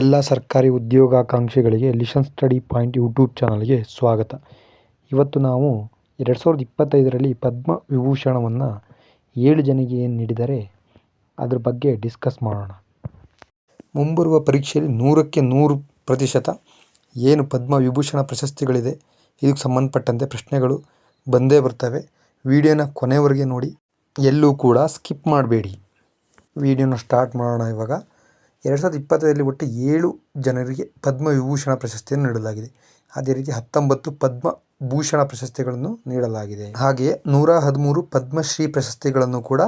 ಎಲ್ಲ ಸರ್ಕಾರಿ ಉದ್ಯೋಗಾಕಾಂಕ್ಷಿಗಳಿಗೆ ಲಿಷನ್ ಸ್ಟಡಿ ಪಾಯಿಂಟ್ ಯೂಟ್ಯೂಬ್ ಚಾನಲ್ಗೆ ಸ್ವಾಗತ. ಇವತ್ತು ನಾವು ಎರಡು ಸಾವಿರದ ಇಪ್ಪತ್ತೈದರಲ್ಲಿ ಪದ್ಮ ವಿಭೂಷಣವನ್ನು ಏಳು ಜನರಿಗೆ ಏನು ನೀಡಿದರೆ ಅದ್ರ ಬಗ್ಗೆ ಡಿಸ್ಕಸ್ ಮಾಡೋಣ. ಮುಂಬರುವ ಪರೀಕ್ಷೆಯಲ್ಲಿ ನೂರಕ್ಕೆ ನೂರು ಪ್ರತಿಶತ ಏನು ಪದ್ಮ ವಿಭೂಷಣ ಪ್ರಶಸ್ತಿಗಳಿದೆ, ಇದಕ್ಕೆ ಸಂಬಂಧಪಟ್ಟಂತೆ ಪ್ರಶ್ನೆಗಳು ಬಂದೇ ಬರ್ತವೆ. ವಿಡಿಯೋನ ಕೊನೆವರೆಗೆ ನೋಡಿ, ಎಲ್ಲೂ ಕೂಡ ಸ್ಕಿಪ್ ಮಾಡಬೇಡಿ. ವಿಡಿಯೋನ ಸ್ಟಾರ್ಟ್ ಮಾಡೋಣ ಇವಾಗ. ಎರಡು ಸಾವಿರದ ಇಪ್ಪತ್ತರಲ್ಲಿ ಒಟ್ಟು ಏಳು ಜನರಿಗೆ ಪದ್ಮ ವಿಭೂಷಣ ಪ್ರಶಸ್ತಿಯನ್ನು ನೀಡಲಾಗಿದೆ. ಅದೇ ರೀತಿ ಹತ್ತೊಂಬತ್ತು ಪದ್ಮ ಭೂಷಣ ಪ್ರಶಸ್ತಿಗಳನ್ನು ನೀಡಲಾಗಿದೆ. ಹಾಗೆಯೇ ನೂರ ಹದಿಮೂರು ಪದ್ಮಶ್ರೀ ಪ್ರಶಸ್ತಿಗಳನ್ನು ಕೂಡ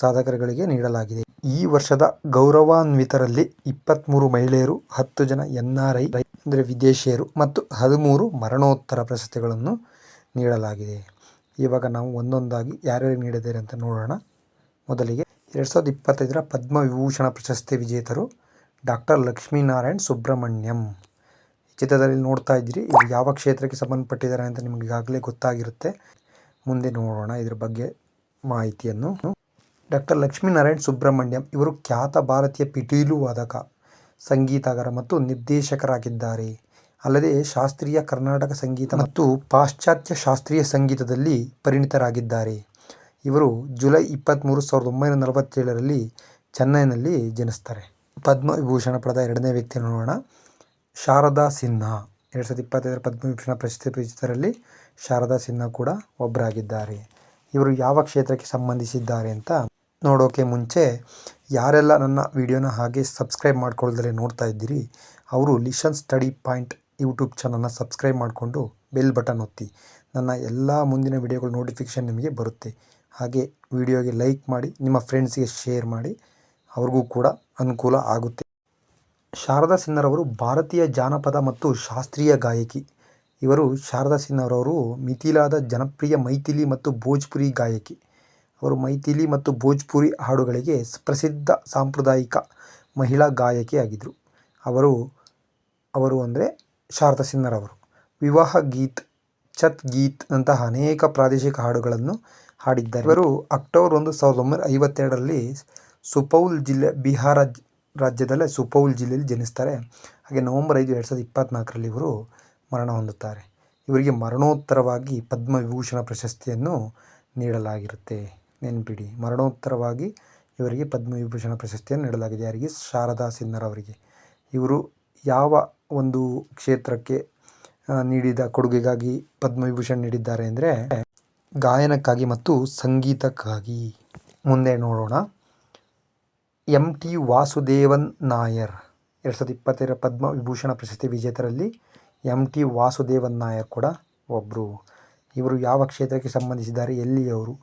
ಸಾಧಕರುಗಳಿಗೆ ನೀಡಲಾಗಿದೆ. ಈ ವರ್ಷದ ಗೌರವಾನ್ವಿತರಲ್ಲಿ ಇಪ್ಪತ್ತ್ಮೂರು ಮಹಿಳೆಯರು, ಹತ್ತು ಜನ ಎನ್ ಆರ್ ಐ ಅಂದರೆ ವಿದೇಶಿಯರು ಮತ್ತು ಹದಿಮೂರು ಮರಣೋತ್ತರ ಪ್ರಶಸ್ತಿಗಳನ್ನು ನೀಡಲಾಗಿದೆ. ಇವಾಗ ನಾವು ಒಂದೊಂದಾಗಿ ಯಾರ್ಯಾರಿಗೆ ನೀಡಿದ್ದಾರೆ ಅಂತ ನೋಡೋಣ. ಮೊದಲಿಗೆ ಎರಡು ಸಾವಿರದ ಇಪ್ಪತ್ತೈದರ ಪದ್ಮವಿಭೂಷಣ ಪ್ರಶಸ್ತಿ ವಿಜೇತರು ಡಾಕ್ಟರ್ ಲಕ್ಷ್ಮೀನಾರಾಯಣ್ ಸುಬ್ರಹ್ಮಣ್ಯಂ. ಚಿತ್ರದಲ್ಲಿ ನೋಡ್ತಾ ಇದ್ದೀರಿ, ಇವರು ಯಾವ ಕ್ಷೇತ್ರಕ್ಕೆ ಸಂಬಂಧಪಟ್ಟಿದ್ದಾರೆ ಅಂತ ನಿಮಗೆ ಈಗಾಗಲೇ ಗೊತ್ತಾಗಿರುತ್ತೆ. ಮುಂದೆ ನೋಡೋಣ ಇದ್ರ ಬಗ್ಗೆ ಮಾಹಿತಿಯನ್ನು. ಡಾಕ್ಟರ್ ಲಕ್ಷ್ಮೀನಾರಾಯಣ್ ಸುಬ್ರಹ್ಮಣ್ಯಂ ಇವರು ಖ್ಯಾತ ಭಾರತೀಯ ಪಿಟೀಲು ವಾದಕ, ಸಂಗೀತಗಾರ ಮತ್ತು ನಿರ್ದೇಶಕರಾಗಿದ್ದಾರೆ. ಅಲ್ಲದೆ ಶಾಸ್ತ್ರೀಯ ಕರ್ನಾಟಕ ಸಂಗೀತ ಮತ್ತು ಪಾಶ್ಚಾತ್ಯ ಶಾಸ್ತ್ರೀಯ ಸಂಗೀತದಲ್ಲಿ ಪರಿಣಿತರಾಗಿದ್ದಾರೆ. ಇವರು ಜುಲೈ ಇಪ್ಪತ್ತ್ಮೂರು ಸಾವಿರದ ಒಂಬೈನೂರ ನಲವತ್ತೇಳರಲ್ಲಿ ಚೆನ್ನೈನಲ್ಲಿ ಜನಿಸ್ತಾರೆ. ಪದ್ಮ ವಿಭೂಷಣ ಪಡೆದ ಎರಡನೇ ವ್ಯಕ್ತಿ ನೋಡೋಣ. ಶಾರದಾ ಸಿನ್ಹಾ. ಎರಡು ಸಾವಿರದ ಇಪ್ಪತ್ತೈದರ ಪದ್ಮವಿಭೂಷಣ ಪ್ರಶಸ್ತಿ ವಿಜೇತರಲ್ಲಿ ಶಾರದಾ ಸಿನ್ಹಾ ಕೂಡ ಒಬ್ಬರಾಗಿದ್ದಾರೆ. ಇವರು ಯಾವ ಕ್ಷೇತ್ರಕ್ಕೆ ಸಂಬಂಧಿಸಿದ್ದಾರೆ ಅಂತ ನೋಡೋಕೆ ಮುಂಚೆ ಯಾರೆಲ್ಲ ನನ್ನ ವಿಡಿಯೋನ ಹಾಗೆ ಸಬ್ಸ್ಕ್ರೈಬ್ ಮಾಡ್ಕೊಳ್ಳ್ದಲೇ ನೋಡ್ತಾ ಇದ್ದೀರಿ, ಅವರು ಲಿಷನ್ ಸ್ಟಡಿ ಪಾಯಿಂಟ್ ಯೂಟ್ಯೂಬ್ ಚಾನಲ್ನ ಸಬ್ಸ್ಕ್ರೈಬ್ ಮಾಡಿಕೊಂಡು ಬೆಲ್ ಬಟನ್ ಒತ್ತಿ. ನನ್ನ ಎಲ್ಲ ಮುಂದಿನ ವಿಡಿಯೋಗಳ ನೋಟಿಫಿಕೇಷನ್ ನಿಮಗೆ ಬರುತ್ತೆ. ಹಾಗೆ ವಿಡಿಯೋಗೆ ಲೈಕ್ ಮಾಡಿ, ನಿಮ್ಮ ಫ್ರೆಂಡ್ಸ್ಗೆ ಶೇರ್ ಮಾಡಿ, ಅವ್ರಿಗೂ ಕೂಡ ಅನುಕೂಲ ಆಗುತ್ತೆ. ಶಾರದಾ ಸಿನ್ಹರವರು ಭಾರತೀಯ ಜಾನಪದ ಮತ್ತು ಶಾಸ್ತ್ರೀಯ ಗಾಯಕಿ. ಇವರು ಶಾರದಾ ಸಿನ್ನರವರು ಮಿಥಿಲಾದ ಜನಪ್ರಿಯ ಮೈಥಿಲಿ ಮತ್ತು ಭೋಜ್ಪುರಿ ಗಾಯಕಿ. ಅವರು ಮೈಥಿಲಿ ಮತ್ತು ಭೋಜ್ಪುರಿ ಹಾಡುಗಳಿಗೆ ಪ್ರಸಿದ್ಧ ಸಾಂಪ್ರದಾಯಿಕ ಮಹಿಳಾ ಗಾಯಕಿಯಾಗಿದ್ದರು ಅವರು ಅವರು ಅಂದರೆ ಶಾರದಾ ಸಿನ್ಹರವರು ವಿವಾಹ ಗೀತ್, ಛತ್ ಗೀತ್ ನಂತಹ ಅನೇಕ ಪ್ರಾದೇಶಿಕ ಹಾಡುಗಳನ್ನು ಹಾಡಿದ್ದಾರೆ. ಇವರು ಅಕ್ಟೋಬರ್ ಒಂದು ಸಾವಿರದ ಒಂಬೈನೂರ ಐವತ್ತೆರಡರಲ್ಲಿ ಸುಪೌಲ್ ಜಿಲ್ಲೆ, ಬಿಹಾರ ರಾಜ್ಯದಲ್ಲೇ ಸುಪೌಲ್ ಜಿಲ್ಲೆಯಲ್ಲಿ ಜನಿಸ್ತಾರೆ. ಹಾಗೆ ನವಂಬರ್ ಐದು ಎರಡು ಸಾವಿರದ ಇಪ್ಪತ್ತ್ನಾಲ್ಕರಲ್ಲಿ ಇವರು ಮರಣ ಹೊಂದುತ್ತಾರೆ. ಇವರಿಗೆ ಮರಣೋತ್ತರವಾಗಿ ಪದ್ಮವಿಭೂಷಣ ಪ್ರಶಸ್ತಿಯನ್ನು ನೀಡಲಾಗಿರುತ್ತೆ. ನೆನ್ಪಿಡಿ, ಮರಣೋತ್ತರವಾಗಿ ಇವರಿಗೆ ಪದ್ಮವಿಭೂಷಣ ಪ್ರಶಸ್ತಿಯನ್ನು ನೀಡಲಾಗಿದೆ. ಯಾರಿಗೆ? ಶಾರದಾ ಸಿನ್ಹರವರಿಗೆ ಇವರು ಯಾವ ಒಂದು ಕ್ಷೇತ್ರಕ್ಕೆ ನೀಡಿದ ಕೊಡುಗೆಗಾಗಿ ಪದ್ಮವಿಭೂಷಣ ನೀಡಿದ್ದಾರೆ ಅಂದರೆ ಗಾಯನಕ್ಕಾಗಿ ಮತ್ತು ಸಂಗೀತಕ್ಕಾಗಿ. ಮುಂದೆ ನೋಡೋಣ. M T Vasudevan Nair. ಎರಡು ಸಾವಿರದ ಪದ್ಮ ವಿಭೂಷಣ ಪ್ರಶಸ್ತಿ ವಿಜೇತರಲ್ಲಿ ಎಂ ಟಿ ವಾಸುದೇವನ್ ನಾಯರ್ ಕೂಡ ಒಬ್ಬರು ಇವರು ಯಾವ ಕ್ಷೇತ್ರಕ್ಕೆ ಸಂಬಂಧಿಸಿದ್ದಾರೆ, ಎಲ್ಲಿಯವರು?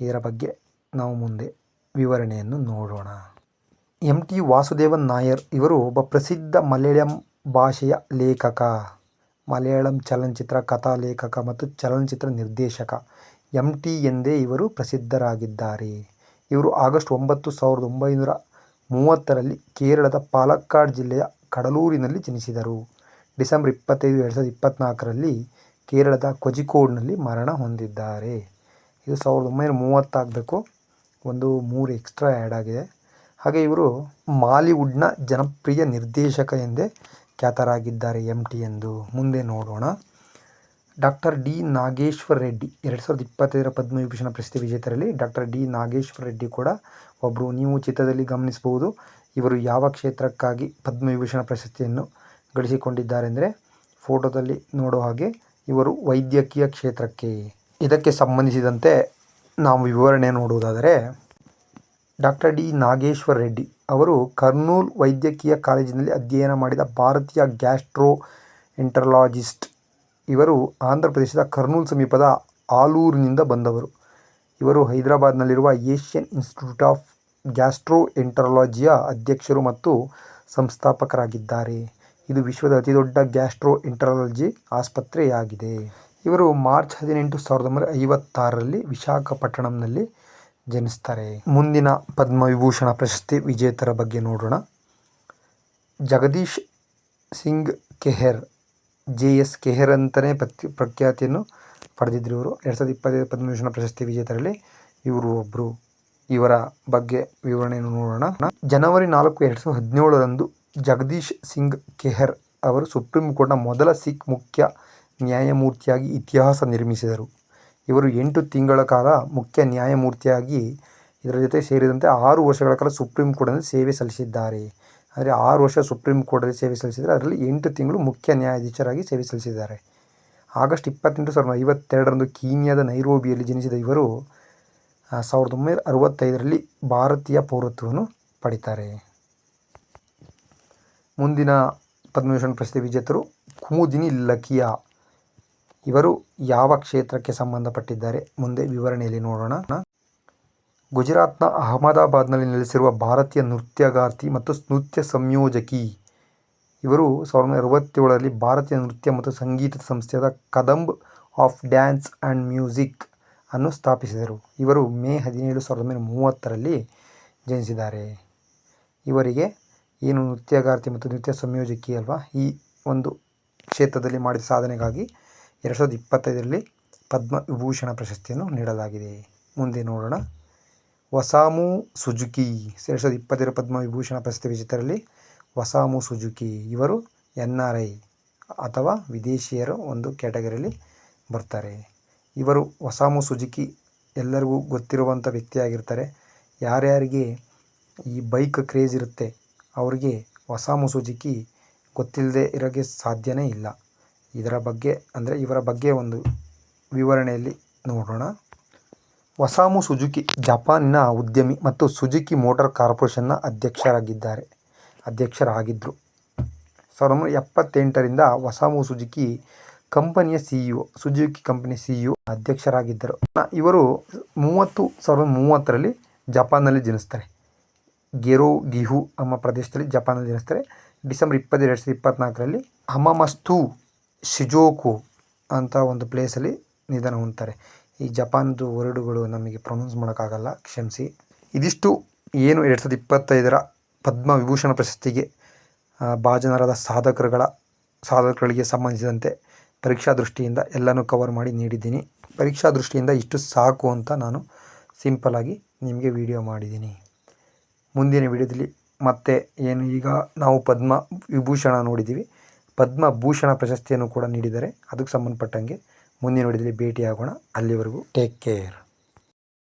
ಇದರ ಬಗ್ಗೆ ನಾವು ಮುಂದೆ ವಿವರಣೆಯನ್ನು ನೋಡೋಣ. ಎಂ ಟಿ ವಾಸುದೇವನ್ ನಾಯರ್ ಇವರು ಒಬ್ಬ ಪ್ರಸಿದ್ಧ ಮಲಯಾಳಂ ಭಾಷೆಯ ಲೇಖಕ. ಮಲಯಾಳಂ ಚಲನಚಿತ್ರ ಕಥಾ ಲೇಖಕ ಮತ್ತು ಚಲನಚಿತ್ರ ನಿರ್ದೇಶಕ. ಎಂ. ಟಿ. ಎಂದೇ ಇವರು ಪ್ರಸಿದ್ಧರಾಗಿದ್ದಾರೆ. ಇವರು ಆಗಸ್ಟ್ ಒಂಬತ್ತು ಸಾವಿರದ ಒಂಬೈನೂರ ಮೂವತ್ತರಲ್ಲಿ ಕೇರಳದ ಪಾಲಕ್ಕಾಡ್ ಜಿಲ್ಲೆಯ ಕಡಲೂರಿನಲ್ಲಿ ಜನಿಸಿದರು. ಡಿಸೆಂಬರ್ ಇಪ್ಪತ್ತೈದು, ಎರಡು ಸಾವಿರದ ಇಪ್ಪತ್ತ್ನಾಲ್ಕರಲ್ಲಿ ಕೇರಳದ ಕೊಜಿಕೋಡ್ನಲ್ಲಿ ಮರಣ ಹೊಂದಿದ್ದಾರೆ. ಇದು ಸಾವಿರದ ಒಂಬೈನೂರ ಮೂವತ್ತಾಗಬೇಕು ಒಂದು ಮೂರು ಎಕ್ಸ್ಟ್ರಾ ಆ್ಯಡ್ ಆಗಿದೆ. ಹಾಗೆ ಇವರು ಮಾಲಿವುಡ್ನ ಜನಪ್ರಿಯ ನಿರ್ದೇಶಕ ಎಂದೇ ಖ್ಯಾತರಾಗಿದ್ದಾರೆ ಎಂ ಟಿ ಎಂದು. ಮುಂದೆ ನೋಡೋಣ. ಡಾಕ್ಟರ್ ಡಿ ನಾಗೇಶ್ವರ ರೆಡ್ಡಿ, ಎರಡು ಸಾವಿರದ ಇಪ್ಪತ್ತೈದರ ಪದ್ಮವಿಭೂಷಣ ಪ್ರಶಸ್ತಿ ವಿಜೇತರಲ್ಲಿ ಡಾಕ್ಟರ್ ಡಿ ನಾಗೇಶ್ವರ ರೆಡ್ಡಿ ಕೂಡ ಒಬ್ಬರು ನೀವು ಚಿತ್ರದಲ್ಲಿ ಗಮನಿಸಬಹುದು, ಇವರು ಯಾವ ಕ್ಷೇತ್ರಕ್ಕಾಗಿ ಪದ್ಮವಿಭೂಷಣ ಪ್ರಶಸ್ತಿಯನ್ನು ಗಳಿಸಿಕೊಂಡಿದ್ದಾರೆ ಅಂದರೆ ಫೋಟೋದಲ್ಲಿ ನೋಡೋ ಹಾಗೆ ಇವರು ವೈದ್ಯಕೀಯ ಕ್ಷೇತ್ರಕ್ಕೆ. ಇದಕ್ಕೆ ಸಂಬಂಧಿಸಿದಂತೆ ನಾವು ವಿವರಣೆ ನೋಡುವುದಾದರೆ, ಡಾಕ್ಟರ್ ಡಿ ನಾಗೇಶ್ವರ ರೆಡ್ಡಿ ಅವರು ಕರ್ನೂಲ್ ವೈದ್ಯಕೀಯ ಕಾಲೇಜಿನಲ್ಲಿ ಅಧ್ಯಯನ ಮಾಡಿದ ಭಾರತೀಯ ಗ್ಯಾಸ್ಟ್ರೋ ಎಂಟರಾಲಜಿಸ್ಟ್ ಇವರು ಆಂಧ್ರ ಪ್ರದೇಶದ ಕರ್ನೂಲ್ ಸಮೀಪದ ಆಲೂರಿನಿಂದ ಬಂದವರು. ಇವರು ಹೈದರಾಬಾದ್ನಲ್ಲಿರುವ ಏಷ್ಯನ್ ಇನ್ಸ್ಟಿಟ್ಯೂಟ್ ಆಫ್ ಗ್ಯಾಸ್ಟ್ರೋ ಎಂಟರಾಲಜಿಯ ಅಧ್ಯಕ್ಷರು ಮತ್ತು ಸಂಸ್ಥಾಪಕರಾಗಿದ್ದಾರೆ. ಇದು ವಿಶ್ವದ ಅತಿದೊಡ್ಡ ಗ್ಯಾಸ್ಟ್ರೋ ಎಂಟರಾಲಜಿ ಆಸ್ಪತ್ರೆಯಾಗಿದೆ. ಇವರು ಮಾರ್ಚ್ ಹದಿನೆಂಟು ಸಾವಿರದ ಒಂಬೈನೂರ ಐವತ್ತಾರರಲ್ಲಿ ವಿಶಾಖಪಟ್ಟಣಂನಲ್ಲಿ ಜನಿಸ್ತಾರೆ. ಮುಂದಿನ ಪದ್ಮವಿಭೂಷಣ ಪ್ರಶಸ್ತಿ ವಿಜೇತರ ಬಗ್ಗೆ ನೋಡೋಣ. ಜಗದೀಶ್ ಸಿಂಗ್ ಕೆಹೆರ್, ಜೆ ಎಸ್ ಕೆಹೆರ್ ಅಂತಲೇ ಪ್ರತಿ ಪ್ರಖ್ಯಾತಿಯನ್ನು ಪಡೆದಿದ್ದರು ಇವರು. ಎರಡು ಸಾವಿರದ ಇಪ್ಪತ್ತೈದು ಪದ್ಮಭೂಷಣ ಪ್ರಶಸ್ತಿ ವಿಜೇತರಲ್ಲಿ ಇವರು ಒಬ್ಬರು ಇವರ ಬಗ್ಗೆ ವಿವರಣೆಯನ್ನು ನೋಡೋಣ. ಜನವರಿ ನಾಲ್ಕು ಎರಡು ಸಾವಿರದ ಹದಿನೇಳರಂದು ಜಗದೀಶ್ ಸಿಂಗ್ ಕೆಹರ್ ಅವರು ಸುಪ್ರೀಂ ಕೋರ್ಟ್ನ ಮೊದಲ ಸಿಖ್ ಮುಖ್ಯ ನ್ಯಾಯಮೂರ್ತಿಯಾಗಿ ಇತಿಹಾಸ ನಿರ್ಮಿಸಿದರು. ಇವರು ಎಂಟು ತಿಂಗಳ ಕಾಲ ಮುಖ್ಯ ನ್ಯಾಯಮೂರ್ತಿಯಾಗಿ ಇದರ ಜೊತೆ ಸೇರಿದಂತೆ ಆರು ವರ್ಷಗಳ ಕಾಲ ಸುಪ್ರೀಂ ಕೋರ್ಟ್ನಲ್ಲಿ ಸೇವೆ ಸಲ್ಲಿಸಿದ್ದಾರೆ. ಅಂದರೆ ಆರು ವರ್ಷ ಸುಪ್ರೀಂ ಕೋರ್ಟಲ್ಲಿ ಸೇವೆ ಸಲ್ಲಿಸಿದರೆ ಅದರಲ್ಲಿ ಎಂಟು ತಿಂಗಳು ಮುಖ್ಯ ನ್ಯಾಯಾಧೀಶರಾಗಿ ಸೇವೆ ಸಲ್ಲಿಸಿದ್ದಾರೆ. ಆಗಸ್ಟ್ ಇಪ್ಪತ್ತೆಂಟು ಸಾವಿರದ ಐವತ್ತೆರಡರಂದು ಕೀನ್ಯಾದ ನೈರೋಬಿಯಲ್ಲಿ ಜನಿಸಿದ ಇವರು ಸಾವಿರದ ಒಂಬೈನೂರ ಅರವತ್ತೈದರಲ್ಲಿ ಭಾರತೀಯ ಪೌರತ್ವವನ್ನು ಪಡಿತಾರೆ ಮುಂದಿನ ಪದ್ಮವಿಭೂಷಣ ಪ್ರಶಸ್ತಿ ವಿಜೇತರು, ಕುಮುದಿನಿ ಲಕಿಯಾ. ಇವರು ಯಾವ ಕ್ಷೇತ್ರಕ್ಕೆ ಸಂಬಂಧಪಟ್ಟಿದ್ದಾರೆ ಮುಂದೆ ವಿವರಣೆಯಲ್ಲಿ ನೋಡೋಣ. ಗುಜರಾತ್ನ ಅಹಮದಾಬಾದ್ನಲ್ಲಿ ನೆಲೆಸಿರುವ ಭಾರತೀಯ ನೃತ್ಯಗಾರ್ತಿ ಮತ್ತು ನೃತ್ಯ ಸಂಯೋಜಕಿ. ಇವರು ಸಾವಿರದ ಅರವತ್ತೇಳರಲ್ಲಿ ಭಾರತೀಯ ನೃತ್ಯ ಮತ್ತು ಸಂಗೀತ ಸಂಸ್ಥೆಯಾದ Kadamb of dance and music ಅನ್ನು ಸ್ಥಾಪಿಸಿದರು. ಇವರು ಮೇ ಹದಿನೇಳು ಸಾವಿರದ ಒಂಬೈನೂರ ಮೂವತ್ತರಲ್ಲಿ ಜನಿಸಿದ್ದಾರೆ. ಇವರಿಗೆ ಏನು ನೃತ್ಯಗಾರ್ತಿ ಮತ್ತು ನೃತ್ಯ ಸಂಯೋಜಕಿ ಅಲ್ವಾ ಈ ಒಂದು ಕ್ಷೇತ್ರದಲ್ಲಿ ಮಾಡಿದ ಸಾಧನೆಗಾಗಿ ಎರಡು ಸಾವಿರದ ಇಪ್ಪತ್ತೈದರಲ್ಲಿ ಪದ್ಮವಿಭೂಷಣ ಪ್ರಶಸ್ತಿಯನ್ನು ನೀಡಲಾಗಿದೆ. ಮುಂದೆ ನೋಡೋಣ. Osamu Suzuki. ಎರಡು ಸಾವಿರದ ಇಪ್ಪತ್ತೆರಡು ಪದ್ಮವಿಭೂಷಣ ಪ್ರಶಸ್ತಿ ವಿಜೇತರಲ್ಲಿ ವಸಾಮು ಸುಜುಕಿ. ಇವರು ಎನ್ ಆರ್ ಐ ಅಥವಾ ವಿದೇಶಿಯರ ಒಂದು ಕ್ಯಾಟಗರಿಯಲ್ಲಿ ಬರ್ತಾರೆ. ಇವರು ವಸಾಮು ಸುಜುಕಿ ಎಲ್ಲರಿಗೂ ಗೊತ್ತಿರುವಂಥ ವ್ಯಕ್ತಿಯಾಗಿರ್ತಾರೆ. ಯಾರ್ಯಾರಿಗೆ ಈ ಬೈಕ್ ಕ್ರೇಜ್ ಇರುತ್ತೆ, ಅವರಿಗೆ ವಸಾಮು ಸುಜುಕಿ ಗೊತ್ತಿಲ್ಲದೆ ಇರೋಕ್ಕೆ ಸಾಧ್ಯವೇ ಇಲ್ಲ. ಇದರ ಬಗ್ಗೆ, ಅಂದರೆ ಇವರ ಬಗ್ಗೆ ಒಂದು ವಿವರಣೆಯಲ್ಲಿ ನೋಡೋಣ. ವಸಾಮು ಸುಜುಕಿ ಜಪಾನಿನ ಉದ್ಯಮಿ ಮತ್ತು ಸುಜುಕಿ ಮೋಟಾರ್ ಕಾರ್ಪೊರೇಷನ್ನ ಅಧ್ಯಕ್ಷರಾಗಿದ್ದಾರೆ ಅಧ್ಯಕ್ಷರಾಗಿದ್ದರು ಸಾವಿರದ ಒಂಬೈನೂರ ಎಪ್ಪತ್ತೆಂಟರಿಂದ ವಸಾಮು ಸುಜುಕಿ ಕಂಪನಿಯ ಒ ಸುಜುಕಿ ಕಂಪನಿಯ ಸಿಇಒ ಅಧ್ಯಕ್ಷರಾಗಿದ್ದರು. ಇವರು ಮೂವತ್ತು, ಸಾವಿರದ ಮೂವತ್ತರಲ್ಲಿ ಜಪಾನ್ನಲ್ಲಿ ಜನಿಸ್ತಾರೆ. ಗೆರೋ ಗಿಹು ಎಂಬ ಪ್ರದೇಶದಲ್ಲಿ ಜಪಾನಲ್ಲಿ ಜನಿಸ್ತಾರೆ. ಡಿಸೆಂಬರ್ ಇಪ್ಪತ್ತೆರಡು ಎರಡು ಸಾವಿರದ ಇಪ್ಪತ್ತ್ನಾಲ್ಕರಲ್ಲಿ ಹಮಾಮತ್ಸು ಶಿಜುಕೊ ಅಂತ ಒಂದು ಪ್ಲೇಸಲ್ಲಿ ನಿಧನ ಹೊಂದ್ತಾರೆ. ಈ ಜಪಾನ್ದು ವರ್ಡುಗಳು ನಮಗೆ ಪ್ರೊನೌನ್ಸ್ ಮಾಡೋಕ್ಕಾಗಲ್ಲ, ಕ್ಷಮಿಸಿ. ಇದಿಷ್ಟು ಏನು ಎರಡು ಸಾವಿರದ ಇಪ್ಪತ್ತೈದರ ಪದ್ಮವಿಭೂಷಣ ಪ್ರಶಸ್ತಿಗೆ ಭಾಜನರಾದ ಸಾಧಕರುಗಳ, ಸಾಧಕರುಗಳಿಗೆ ಸಂಬಂಧಿಸಿದಂತೆ ಪರೀಕ್ಷಾ ದೃಷ್ಟಿಯಿಂದ ಎಲ್ಲನೂ ಕವರ್ ಮಾಡಿ ನೀಡಿದ್ದೀನಿ. ಪರೀಕ್ಷಾ ದೃಷ್ಟಿಯಿಂದ ಇಷ್ಟು ಸಾಕು ಅಂತ ನಾನು ಸಿಂಪಲಾಗಿ ನಿಮಗೆ ವಿಡಿಯೋ ಮಾಡಿದ್ದೀನಿ. ಮುಂದಿನ ವಿಡಿಯೋದಲ್ಲಿ ಮತ್ತೆ ಏನು ಈಗ ನಾವು ಪದ್ಮ ವಿಭೂಷಣ ನೋಡಿದ್ದೀವಿ. ಪದ್ಮಭೂಷಣ ಪ್ರಶಸ್ತಿಯನ್ನು ಕೂಡ ನೀಡಿದ್ದಾರೆ. ಅದಕ್ಕೆ ಸಂಬಂಧಪಟ್ಟಂಗೆ ಮುಂದಿನ ವಿಡಿಯೋದಲ್ಲಿ ಭೇಟಿಯಾಗೋಣ. ಅಲ್ಲಿವರೆಗೂ ಟೇಕ್ ಕೇರ್.